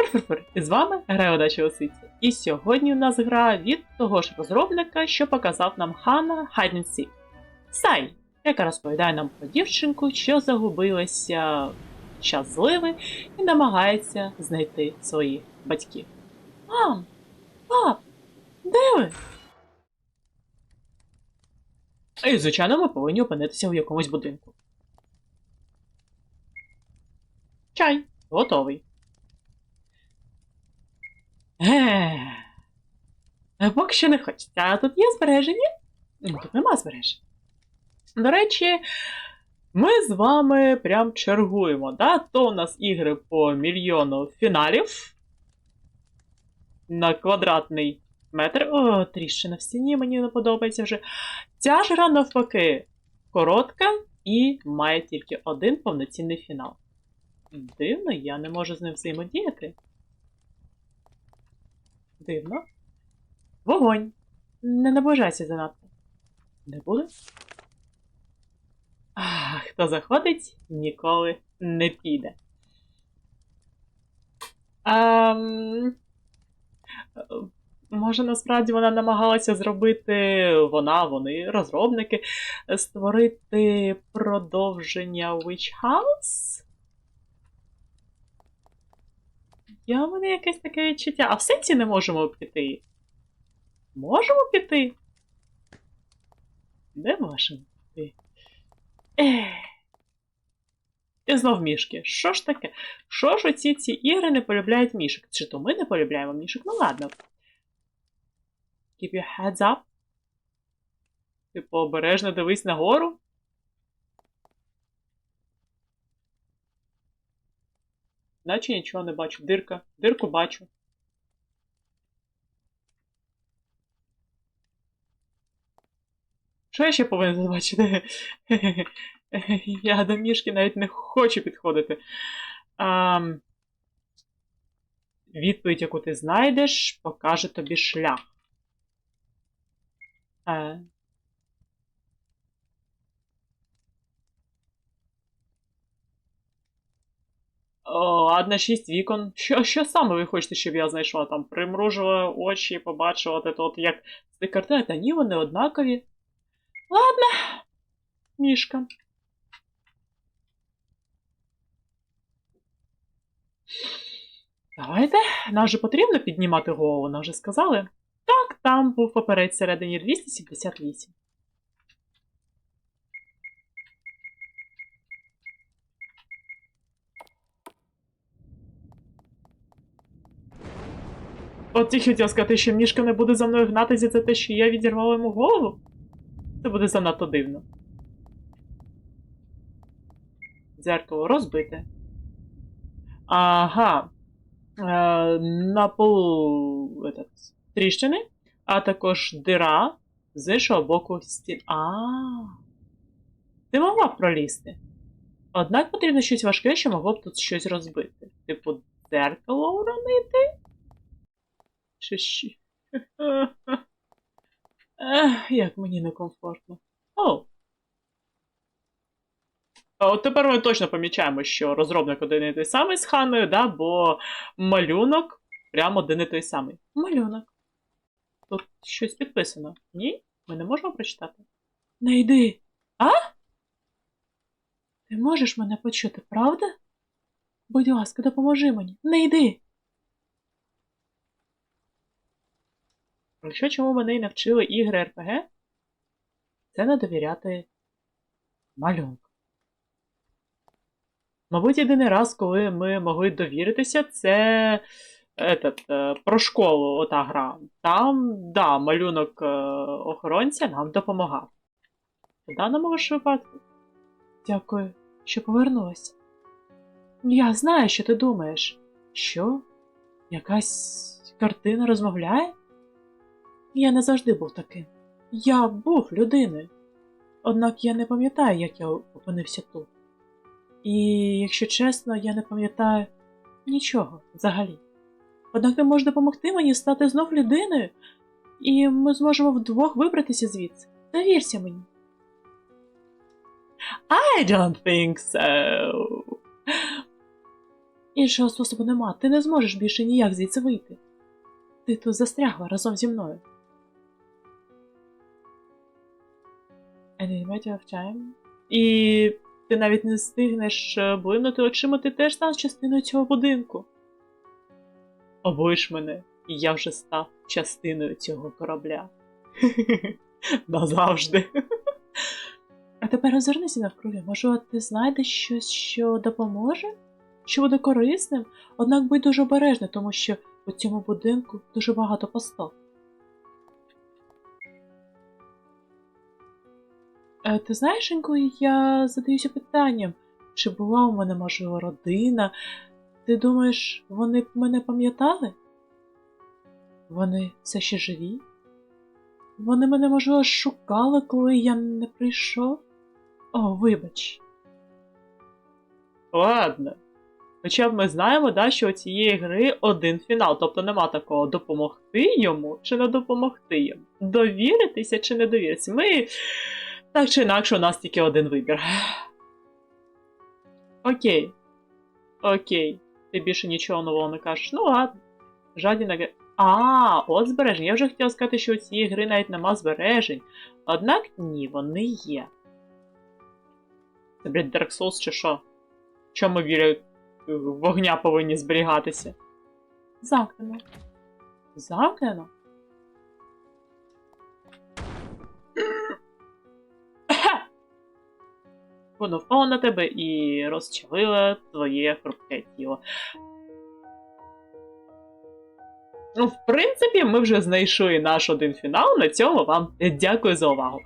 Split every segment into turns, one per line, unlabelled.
Фур-фур-фур, і з вами гра удачі Осиці. І сьогодні у нас гра від того ж розробника, що показав нам Хана Hide and. Сай, яка розповідає нам про дівчинку, що загубилася час зливи і намагається знайти своїх батьків. Мам! Пап! Де ви? І, звичайно, ми повинні опинитися в якомусь будинку. Чай, готовий. Е, Поки що не хочеться. А тут є збереження? Тут нема збережень. До речі, ми з вами прям чергуємо. Да? То у нас ігри по мільйону фіналів на квадратний метр. О, тріщина в стіні, мені не подобається вже. Ця ж гра навпаки коротка і має тільки один повноцінний фінал. Дивно, я не можу з ним взаємодіяти. Дивно. Вогонь. Не наближайся занадто. Не буде? А, хто заходить, ніколи не піде. Ем... е, Може, насправді вона намагалася зробити вона, вони, розробники, створити продовження Witch House? Я в мене якесь таке відчуття. А в сенсі не можемо піти. Можемо піти? Не можемо піти. Ех. І знов мішки. Що ж таке? Що ж оці ці ігри не полюбляють мішок? Чи то ми не полюбляємо мішок? Ну ладно. Keep your heads up. Типу, обережно дивись нагору. Наче нічого не бачу. Дирка. Дирку бачу. Що я ще повинен бачити? Я до мішки навіть не хочу підходити. А, відповідь, яку ти знайдеш, покаже тобі шлях. Е. О, ладно, шість вікон. Що, що саме ви хочете, щоб я знайшла? Там примружила очі, побачила от, от як з тих картин, та ні, вони однакові. Ладно, мішка. Давайте. Нам же потрібно піднімати голову, нам вже сказали. Так, там був попередь всередині 278. От тільки хотів сказати, що мішка не буде за мною гнатися за те, що я відірвала йому голову. Це буде занадто дивно. Дзеркало розбите. Ага. Е, на полу этот, тріщини, а також дира з іншого боку стін. А. Ти могла б пролізти. Однак потрібно щось важке, що могло б тут щось розбити. Типу, дзеркало уронити? Чи ще? Як мені некомфортно. О. От тепер ми точно помічаємо, що розробник один і той самий з Ханою, да, бо малюнок прямо один і той самий. Малюнок. Тут щось підписано. Ні? Ми не можемо прочитати. Не йди. А? Ти можеш мене почути, правда? Будь ласка, допоможи мені. Не йди. Якщо чому мене і навчили ігри РПГ, це не довіряти малюнку. Мабуть, єдиний раз, коли ми могли довіритися, це этот, е, про школу ота гра. Там, да, малюнок е, охоронця нам допомагав. В даному ж випадку. Дякую, що повернулася. Я знаю, що ти думаєш. Що? Якась картина розмовляє? Я не завжди був таким. Я був людиною. Однак я не пам'ятаю, як я опинився тут. І, якщо чесно, я не пам'ятаю нічого взагалі. Однак ти можеш допомогти мені стати знов людиною, і ми зможемо вдвох вибратися звідси. Довірся мені. I don't think so. Іншого способу нема. Ти не зможеш більше ніяк звідси вийти. Ти тут застрягла разом зі мною. Matter of time. І ти навіть не встигнеш е, блимнути очима, ти теж став частиною цього будинку. Облиш мене, і я вже став частиною цього корабля. Назавжди. А тепер озирнися навкруги. Може, ти знайдеш щось, що допоможе? Що буде корисним? Однак будь дуже обережний, тому що у цьому будинку дуже багато постав. Ти знаєш, інколи я задаюся питанням, чи була у мене, можливо, родина? Ти думаєш, вони б мене пам'ятали? Вони все ще живі? Вони мене, можливо, шукали, коли я не прийшов? О, вибач. Ладно. Хоча б ми знаємо, да, що у цієї гри один фінал, тобто нема такого допомогти йому чи не допомогти йому. Довіритися чи не довіритися. Ми так чи інакше, у нас тільки один вибір. Окей. Окей. Ти більше нічого нового не кажеш. Ну ладно. Жадіна гра. А, от збережень. Я вже хотіла сказати, що у цієї гри навіть нема збережень. Однак ні, вони є. Це, блядь, Dark Souls чи що? Чому біля е, вогня повинні зберігатися? Замкнено. Замкнено? Воно впало на тебе і розчавило твоє хрупке тіло. Ну, в принципі, ми вже знайшли наш один фінал. На цьому вам дякую за увагу.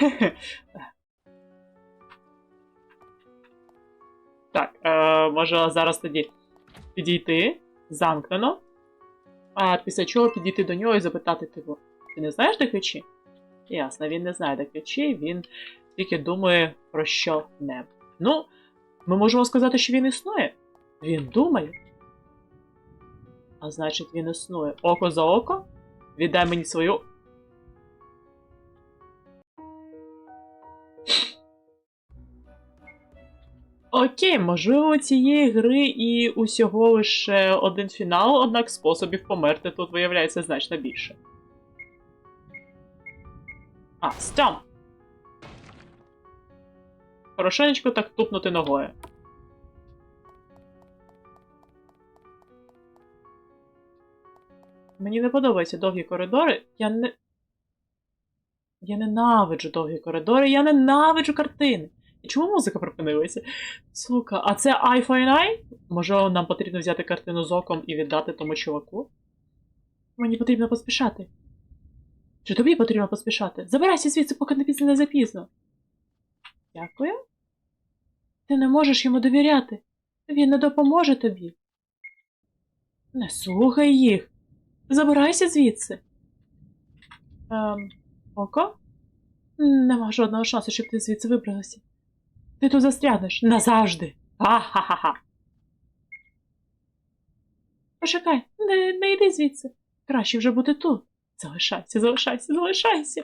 Так, е, може зараз тоді підійти замкнено. А після чого підійти до нього і запитати типу, ти не знаєш де ключі? Ясно, він не знає де ключі, він тільки думає про що небудь. Ну, ми можемо сказати, що він існує. Він думає. А значить, він існує. Око за око. Віддай мені свою. Окей, можливо, у цієї гри і усього лише один фінал, однак способів померти тут виявляється значно більше. А, стям! Хорошенечко так тупнути ногою. Мені не подобаються довгі коридори. Я не. Я ненавиджу довгі коридори, я ненавиджу картини. І чому музика припинилася? Сука, а це Eye? Може, нам потрібно взяти картину з оком і віддати тому чуваку? Мені потрібно поспішати. Чи тобі потрібно поспішати? Забирайся звідси, поки не пізно не запізно. Дякую. Ти не можеш йому довіряти. Він не допоможе тобі. Не слухай їх. Забирайся звідси. Ем, око? Нема жодного шансу, щоб ти звідси вибралася. Ти тут застрягнеш назавжди. Ха-ха-ха. Почекай, не, не йди звідси. Краще вже бути тут. Залишайся, залишайся, залишайся.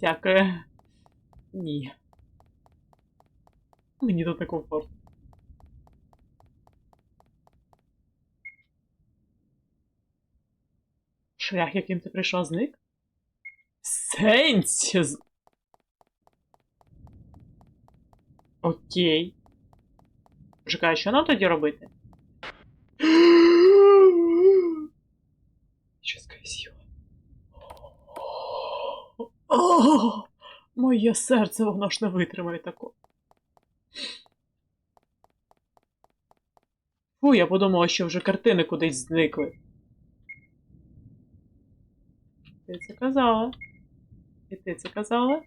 Дякую. Ні. Мені тут не комфортно. Шлях, яким ти прийшла, зник? Сенсі. Окей. Чекай, що нам тоді робити? Що скрізь О, моє серце, воно ж не витримає такого. Фу, я подумала, що вже картини кудись зникли. Ти це казала. І ти це казала.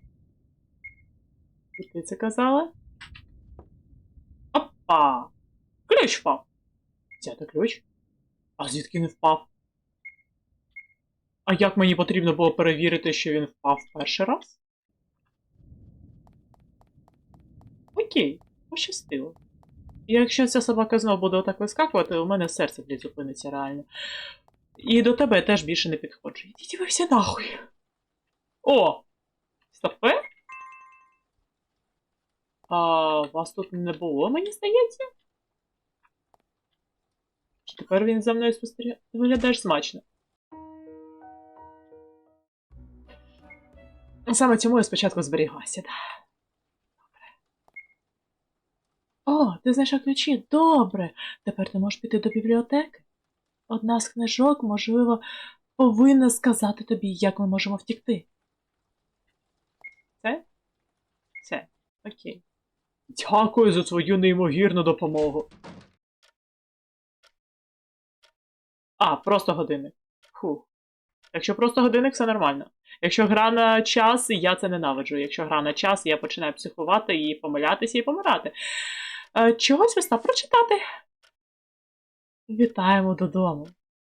І ти це казала. Опа! Ключ впав. Взяти ключ? А звідки не впав? А як мені потрібно було перевірити, що він впав перший раз? Окей, пощастило. І якщо ця собака знов буде отак вискакувати, у мене серце блядь, зупиниться реально. І до тебе я теж більше не підходжу. Ідіть ви всі нахуй. О! Стопе? А вас тут не було, мені здається? Чи тепер він за мною спостерігає? Ти виглядаєш смачно. Саме цьому я спочатку зберіглася, так. Добре. О, ти знайшов ключі. Добре. Тепер ти можеш піти до бібліотеки. Одна з книжок, можливо, повинна сказати тобі, як ми можемо втікти. Це? Це. Окей. Дякую за твою неймовірну допомогу. А, просто годинник. Фух. Якщо просто годинник, все нормально. Якщо гра на час, я це ненавиджу. Якщо гра на час, я починаю психувати і помилятися і помирати. Е, чогось веста прочитати. Вітаємо додому.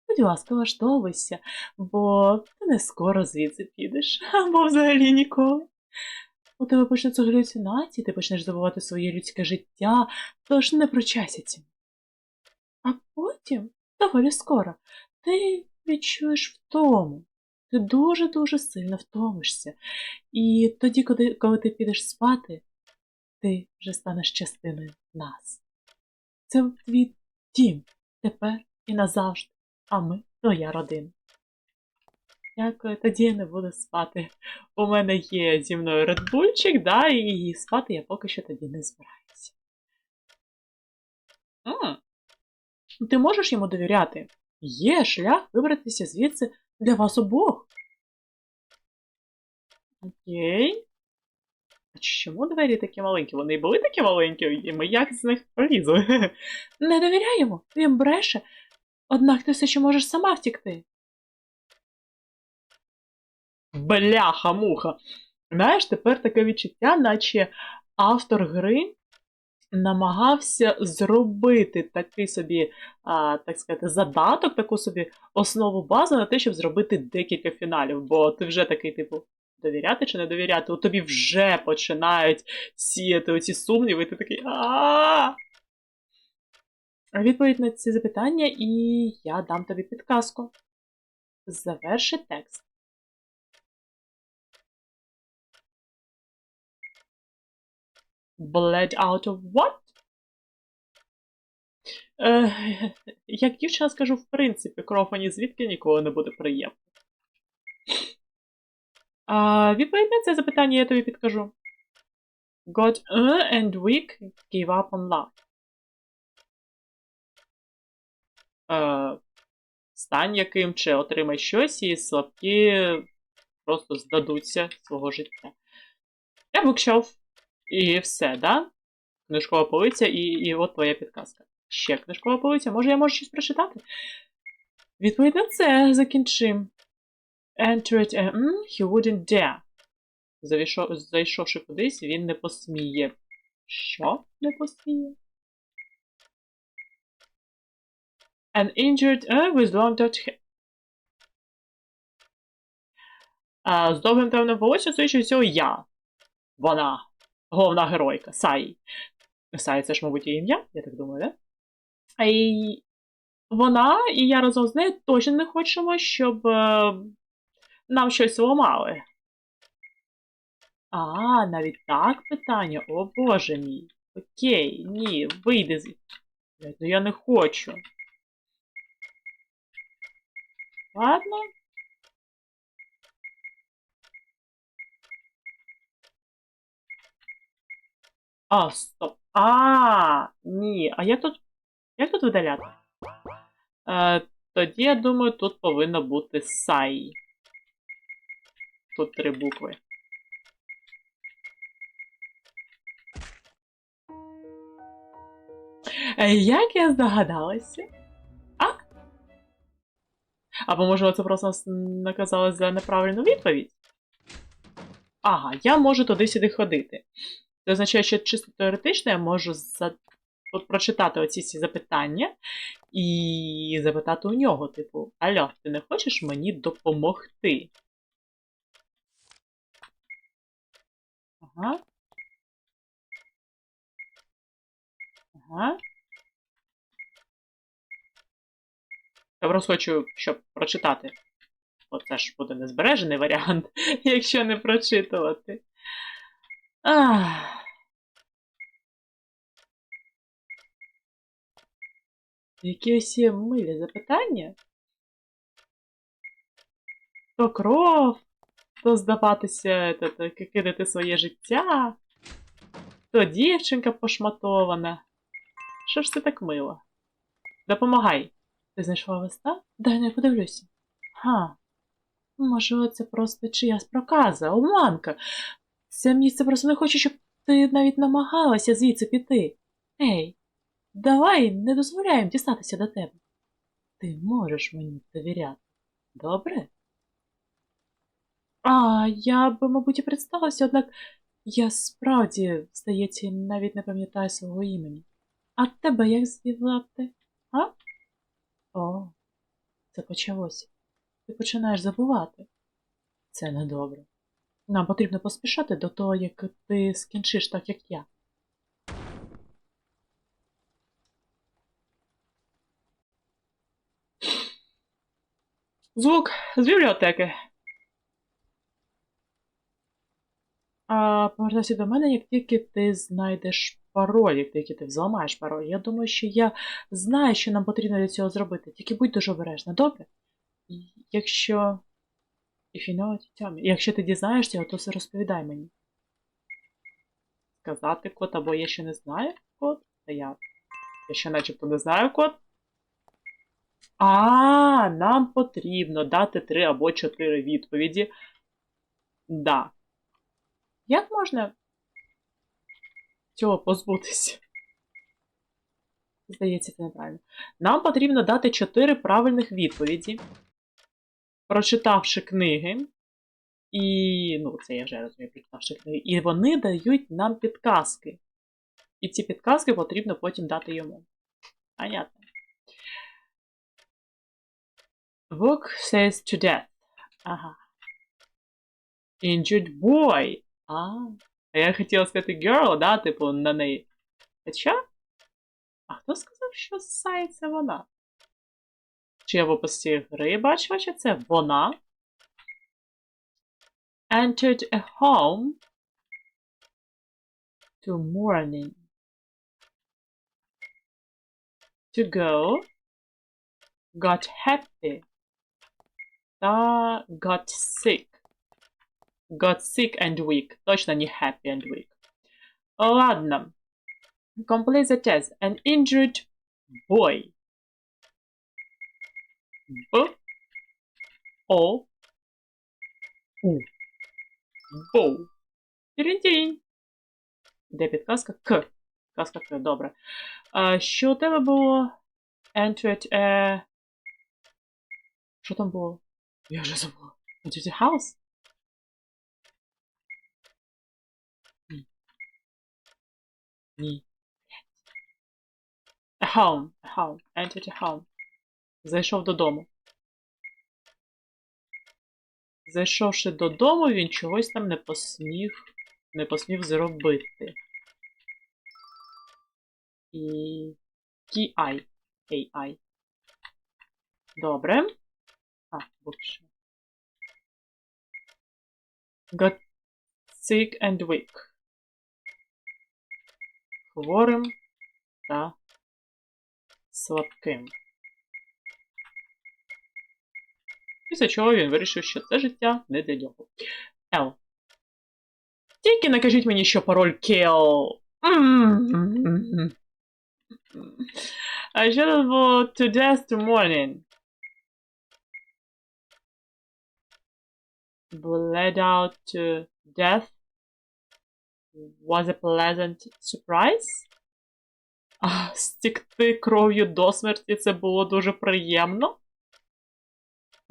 Будь ласка, влаштовуйся, бо ти не скоро звідси підеш, або взагалі ніколи. У тебе почнуться галюцинації, ти почнеш забувати своє людське життя, тож не прочайся цим. А потім, доволі скоро, ти відчуєш втому. Ти дуже-дуже сильно втомишся. І тоді, коли, коли ти підеш спати, ти вже станеш частиною нас. Це твій дім тепер і назавжди, а ми твоя родина. Дякую, тоді я не буду спати. У мене є зі мною редбульчик, да, і спати я поки що тоді не збираюся. М. Ти можеш йому довіряти? Є шлях вибратися звідси для вас обох. Окей. А чому двері такі маленькі? Вони були такі маленькі, і ми як з них пролізли? Не довіряємо, він бреше. Однак ти все ще можеш сама втікти. Бляха-муха. Знаєш, тепер таке відчуття, наче автор гри намагався зробити такий собі, а, так сказати, задаток, таку собі основу базу на те, щоб зробити декілька фіналів. Бо ти вже такий, типу, довіряти чи не довіряти? У тобі вже починають сіяти оці сумніви, і ти такий. а Відповідь на ці запитання, і я дам тобі підказку. Заверши текст. Bled out of what? Е, як дівчина скажу, в принципі, кров ані звідки ніколи не буде приємно. А, відповідь на це запитання я тобі підкажу. Got uh, and weak gave up on love. Е, стань яким чи отримай щось, і слабкі просто здадуться свого життя. Я букшов. І все, да? Книжкова полиця, і, і от твоя підказка. Ще книжкова полиця. Може, я можу щось прочитати? Відповідь на це закінчим. Entered a... Mm, he wouldn't dare. Завішов, зайшовши кудись, він не посміє. Що не посміє? An injured uh, with long dark hair. А, з довгим темним волоссям, судячи всього, я. Вона головна геройка Саї. Саї це ж, мабуть, її ім'я, я так думаю, да? І вона і я разом з нею точно не хочемо, щоб е, нам щось ламали. А, навіть так питання. О боже мій. Окей, ні, вийди з. Ну я не хочу. Ладно. А, стоп. А, ні. А як тут. Як тут видаляти? Е, тоді, я думаю, тут повинно бути сай. Тут три букви. Е, Як я здогадалася? А? Або може це просто наказали за неправильну відповідь? Ага, я можу туди-сюди ходити. Це означає, що чисто теоретично я можу за... от прочитати оці всі запитання і запитати у нього, типу, Алло, ти не хочеш мені допомогти? Ага. Ага. Я просто хочу, щоб прочитати. Оце ж буде незбережений варіант, якщо не прочитувати. Ах. Які усі милі запитання? То кров, то здаватися, то, то кидати своє життя, то дівчинка пошматована. Що ж це так мило? Допомагай! Ти знайшла листа? Дай не подивлюся. Га. Може, це просто чиясь проказа, обманка. Це місце просто не хоче, щоб ти навіть намагалася звідси піти. Ей, давай не дозволяємо дістатися до тебе. Ти можеш мені довіряти. Добре? А, я би, мабуть, і представилася, однак я справді, здається, навіть не пам'ятаю свого імені. А тебе як звати? А? О, це почалося. Ти починаєш забувати. Це недобре. Нам потрібно поспішати до того, як ти скінчиш так, як я. Звук з бібліотеки. А, повертайся до мене, як тільки ти знайдеш пароль, як тільки ти взламаєш пароль. Я думаю, що я знаю, що нам потрібно для цього зробити. Тільки будь дуже обережна, добре? Якщо. If you know it, tell me. Якщо ти дізнаєшся, то все розповідай мені. Сказати код, або я ще не знаю код, та я. Я ще начебто не знаю код. А, нам потрібно дати три або чотири відповіді. Да. Як можна цього позбутися? Здається, це неправильно. Нам потрібно дати чотири правильних відповіді, прочитавши книги. І, ну, це я вже розумію, прочитавши книги. І вони дають нам підказки. І ці підказки потрібно потім дати йому. Понятно. Book says to death. Ага. Injured boy. А, я хотіла сказати girl, да, типу, на неї. Хоча? А хто сказав, що Сай вона? Чи я в описі гри бачила, що це вона? Entered a home to morning. To go. Got happy. Та got sick. Got sick and weak. Точно не happy and weak. Ладно. Complete the test. An injured boy. Б. О. У. Боу. Тірінь-тірінь. Де підказка? К. Підказка К. Добре. А, що у тебе було? Entered a... Що там було? Я вже забула. Entered a house? Ні. Ні. A home. A home. Entered a home. Зайшов додому. Зайшовши додому, він чогось там не посмів, не посмів зробити. І. KI. AI. Добре. А, більше. Got sick and weak. Хворим та слабким. Після чого він вирішив, що це життя не для нього. L. Тільки не кажіть мені, що пароль kill. А що тут було to death to morning? Bled out to death was a pleasant surprise. А, стікти кров'ю до смерті це було дуже приємно.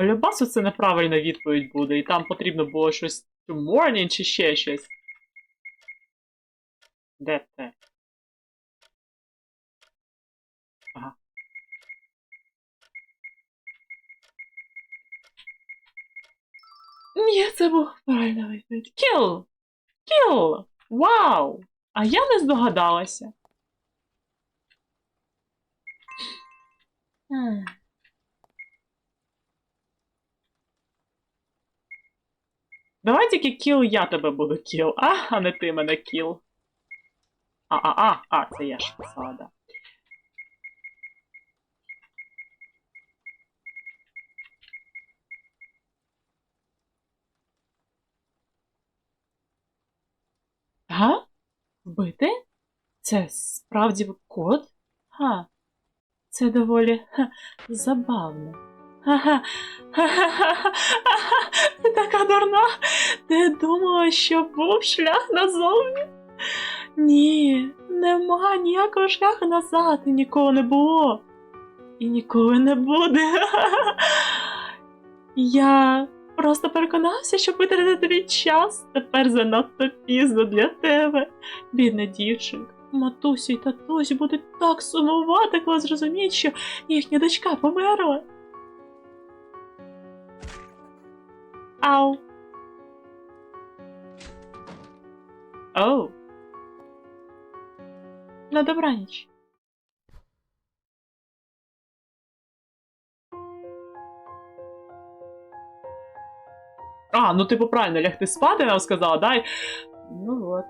Любасу це неправильна відповідь буде, і там потрібно було щось to morning чи ще щось. Де те? Ага. Ні, це був правильна відповідь. Kill! Kill! Вау! А я не здогадалася. Давай тільки кіл, я тебе буду кіл, а, а не ти мене кіл. А-а-а, а, це я ж писала, да. Га? Вбити? Це справді код? Ха. Це доволі ха, забавно. Ти така дурна. Ти думала, що був шлях назовні? Ні, нема ніякого шляху назад і ніколи не було. І ніколи не буде. Я просто переконався, що витратити твій час тепер занадто пізно для тебе, бідна дівчинка. Матусю й татусь будуть так сумувати, коли зрозуміють, що їхня дочка померла. Ау. Оу. На добраніч. А, ну типу правильно, лягти спати, нам сказала, дай. Ну от.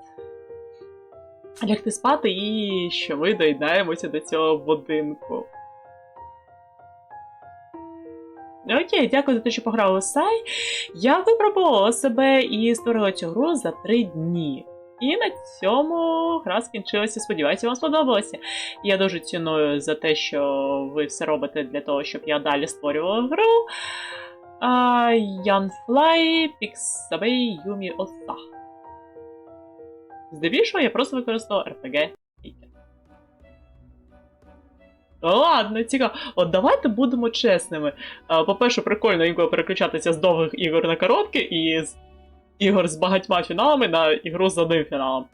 Лягти спати і що ми доєднаємося до цього будинку. Окей, дякую за те, що пограли в сай. Я випробувала себе і створила цю гру за три дні. І на цьому гра скінчилася. Сподіваюся, вам сподобалося. Я дуже ціную за те, що ви все робите для того, щоб я далі створювала гру. Янфлай, Піксабей, Юмі Оса. Здебільшого я просто використовував RPG. Ладно, цікаво. От давайте будемо чесними. По-перше, прикольно інколи переключатися з довгих ігор на короткі і з ігор з багатьма фіналами на ігру з одним фіналом.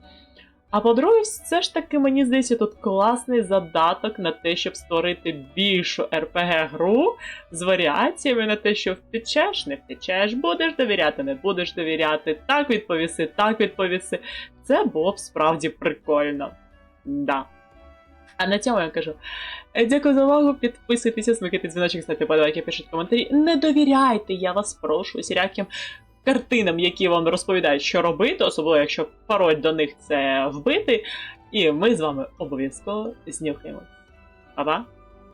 А по-друге, все ж таки, мені здається, тут класний задаток на те, щоб створити більшу RPG-гру з варіаціями на те, що втечеш, не втечеш, будеш довіряти, не будеш довіряти, так відповіси, так відповіси. Це було б справді прикольно. Да. А на цьому я кажу. е, Дякую за увагу. Підписуйтеся, смикайте дзвіночок, ставте подобайки, пишіть коментарі. Не довіряйте, я вас прошу, сіряким картинам, які вам розповідають, що робити, особливо якщо пароль до них це вбити. І ми з вами обов'язково знюхаємо. Па-па!